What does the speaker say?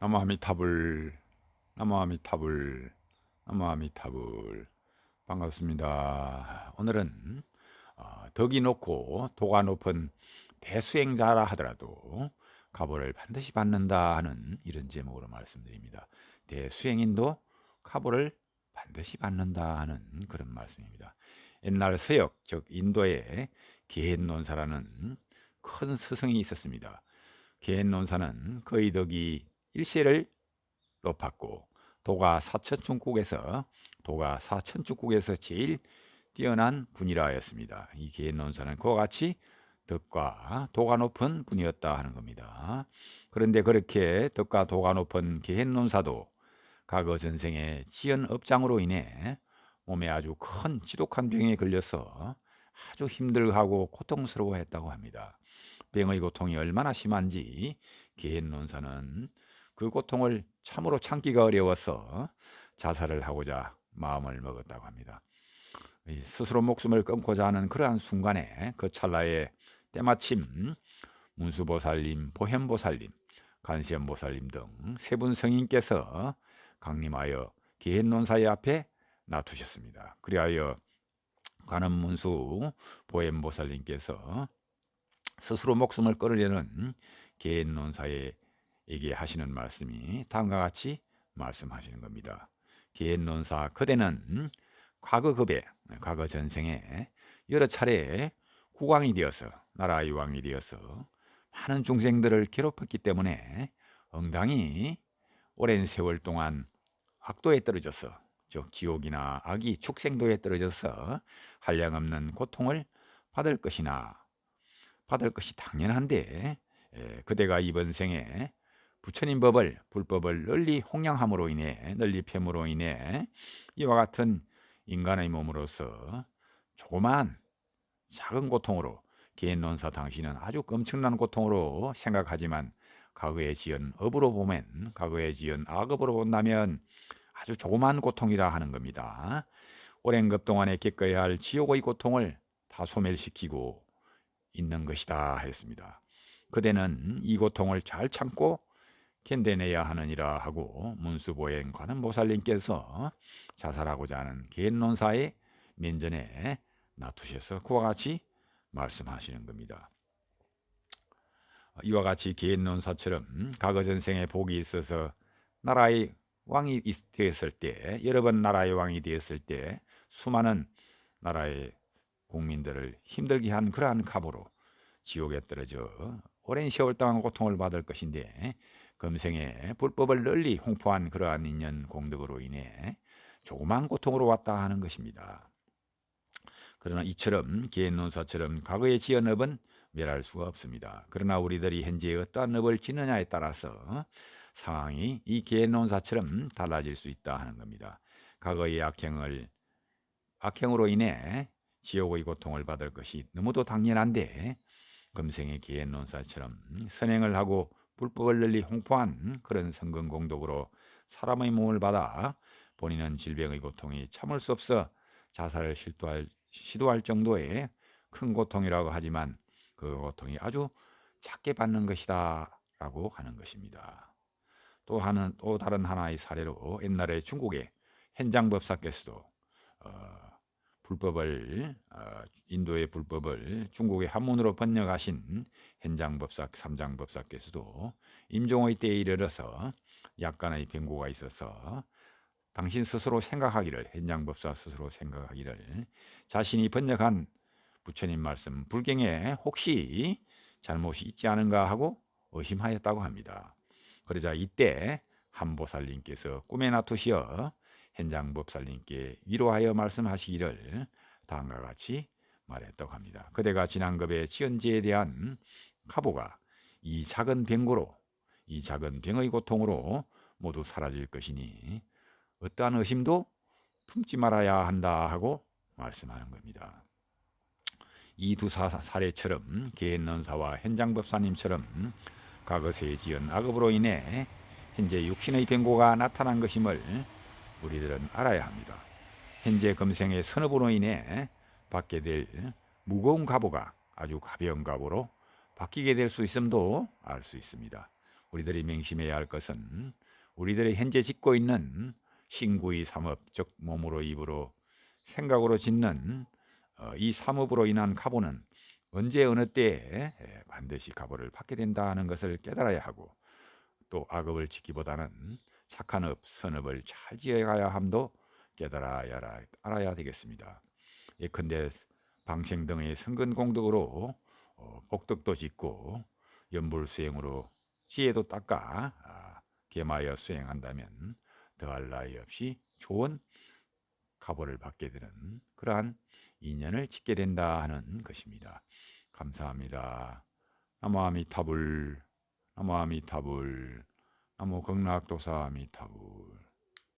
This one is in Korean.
나무아미타불 나무아미타불 나무아미타불 반갑습니다. 오늘은 어, 덕이 높고 도가 높은 대수행자라 하더라도 가보를 반드시 받는다 하는 이런 제목으로 말씀드립니다. 대수행인도 가보를 반드시 받는다 하는 그런 말씀입니다. 옛날 서역 즉 인도에 게헨논사라는 큰 스승이 있었습니다. 게헨논사는 그의 덕이 일세를 높았고 도가 사천중국에서 도가 사천중국에서 제일 뛰어난 분이라 하였습니다. 이 게헨논사는 그와 같이 덕과 도가 높은 분이었다 하는 겁니다. 그런데 그렇게 덕과 도가 높은 게헨논사도 과거 전생에 지연 업장으로 인해 몸에 아주 큰 지독한 병에 걸려서 아주 힘들어하고 고통스러워했다고 합니다. 병의 고통이 얼마나 심한지 게헨논사는 그 고통을 참으로 참기가 어려워서 자살을 하고자 마음을 먹었다고 합니다. 스스로 목숨을 끊고자 하는 그러한 순간에 그 찰나에 때마침 문수보살님, 보현보살님, 간시연보살님 등 세 분 성인께서 강림하여 기헨논사의 앞에 놔두셨습니다. 그리하여 관음 문수 보현보살님께서 스스로 목숨을 끊으려는 기헨논사의 에게 하시는 말씀이 다음과 같이 말씀하시는 겁니다. 기엔논사 그대는 과거 급에 과거 전생에 여러 차례 국왕이 되어서 나라의 왕이 되어서 많은 중생들을 괴롭혔기 때문에 엉당히 오랜 세월 동안 악도에 떨어져서 즉 지옥이나 악이 축생도에 떨어져서 한량없는 고통을 받을 것이나 받을 것이 당연한데 그대가 이번 생에 부처님 법을 불법을 널리 홍양함으로 인해 널리 폐므로 인해 이와 같은 인간의 몸으로서 조그만 작은 고통으로 개인 논사 당신은 아주 엄청난 고통으로 생각하지만 과거에 지은 업으로 보면 과거에 지은 악업으로 본다면 아주 조그만 고통이라 하는 겁니다. 오랜 급 동안에 겪어야 할 지옥의 고통을 다 소멸시키고 있는 것이다 했습니다. 그대는 이 고통을 잘 참고 견뎌내야 하느니라 하고 문수보행 관음보살님께서 자살하고자 하는 개인논사의 면전에 놔두셔서 그와 같이 말씀하시는 겁니다. 이와 같이 개인논사처럼 과거 전생에 복이 있어서 나라의 왕이 되었을 때 여러 번 나라의 왕이 되었을 때 수많은 나라의 국민들을 힘들게 한 그러한 갑으로 지옥에 떨어져 오랜 세월 동안 고통을 받을 것인데 금생에 불법을 널리 홍포한 그러한 인연 공덕으로 인해 조그만 고통으로 왔다 하는 것입니다. 그러나 이처럼 기행론사처럼 과거의 지은 업은 멸할 수가 없습니다. 그러나 우리들이 현재 어떠한 업을 지느냐에 따라서 상황이 이 기행론사처럼 달라질 수 있다 하는 겁니다. 과거의 악행을 악행으로 인해 지옥의 고통을 받을 것이 너무도 당연한데 금생의 기행론사처럼 선행을 하고 불법을 널리 홍포한 그런 성근 공덕으로 사람의 몸을 받아 본인은 질병의 고통이 참을 수 없어 자살을 시도할, 시도할 정도의 큰 고통이라고 하지만 그 고통이 아주 작게 받는 것이다라고 하는 것입니다. 또 하는 또 다른 하나의 사례로 옛날에 중국의 현장법사께서도 어, 불법을 어, 인도의 불법을 중국의 한문으로 번역하신 현장법사 삼장법사께서도 임종의 때에 이르러서 약간의 변고가 있어서 당신 스스로 생각하기를 현장법사 스스로 생각하기를 자신이 번역한 부처님 말씀 불경에 혹시 잘못이 있지 않은가 하고 의심하였다고 합니다. 그러자 이때 한보살님께서 꿈에 나투시어 현장 법살님께 위로하여 말씀하시기를 다음과 같이 말했다고 합니다. 그대가 지난급의 지연지에 대한 카보가 이 작은 병고로 이 작은 병의 고통으로 모두 사라질 것이니 어떠한 의심도 품지 말아야 한다 하고 말씀하는 겁니다. 이 두 사례처럼 개인론사와 현장법사님처럼 과거세에 지은 악업으로 인해 현재 육신의 병고가 나타난 것임을 우리들은 알아야 합니다. 현재 금생의 선업으로 인해 받게 될 무거운 가보가 아주 가벼운 가보로 바뀌게 될 수 있음도 알 수 있습니다. 우리들이 맹심해야 할 것은 우리들이 현재 짓고 있는 신구의 삼업, 즉 몸으로 입으로 생각으로 짓는 어, 이 삼업으로 인한 가보는 언제 어느 때에 예, 반드시 가보를 받게 된다는 것을 깨달아야 하고 또 악업을 짓기보다는 착한 업, 선업을 잘 지어가야 함도 깨달아야 알아야 되겠습니다. 예컨대 방생 등의 성근 공덕으로 어, 복덕도 짓고 연불 수행으로 지혜도 닦아 아, 개마여 수행한다면 더할 나위 없이 좋은 가보를 받게 되는 그러한 인연을 짓게 된다 하는 것입니다. 감사합니다. 나무아미타불 나무아미타불 나무 극락도사 아미타불